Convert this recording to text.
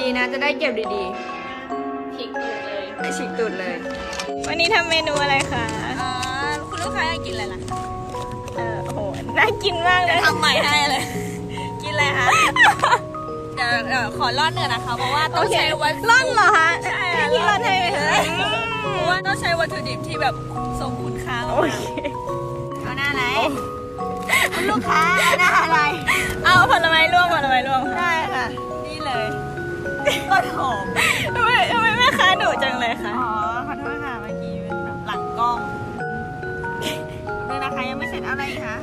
ดีๆนะ จะได้เก็บดีพริกดูเลยๆไม่ฉีกตูดเลย วันนี้ทำเมนูอะไรคะ อ่าคุณลูกค้าอยากกินอะไรล่ะเออโอ้โห น่ากินมากเลย ทำใหม่ให้เลย กินอะไรคะ เดี๋ยวเดี๋ยวขอร่อนเนื้อนะคะ เพราะว่าต้องใช้วัตถุร่อนเหรอคะใช่ให้พี่ร่อนให้ไหมคะเพราะว่าต้องใช้วัตถุดิบที่แบบทรงคุณค่าโอมากเค ๆเอาหน้าไหนคุณลูกค้าหน้าอะไร ต้นหอม ทำไมทำไมแม่ค้าดุจังเลยคะ อ๋อ ขอโทษค่ะ เมื่อกี้เป็นแบบหลังกล้องนี่นะคะยังไม่เสร็จอาอะไรอีกคะ